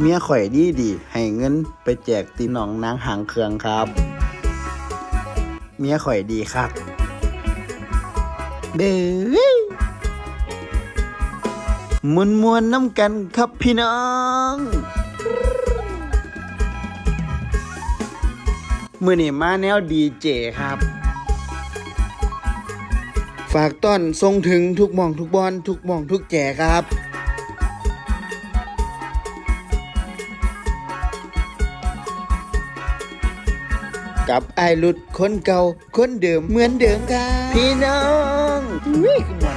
เมียข่อยดีดีให้เงินไปแจกตีน้องนางหางเครืองครับ เมียข่อยดีครับเด้อมวนมวนน้ำกันครับพี่น้องมือนี่มาแนวดีเจครับ ฝากต้อนทรงถึงทุกมองทุกบอลทุกมองทุกแจครับ กับไอรุดคนเก่าคนเดิมเหมือนเดิมค่ะพี่น้องอุ้ยมวน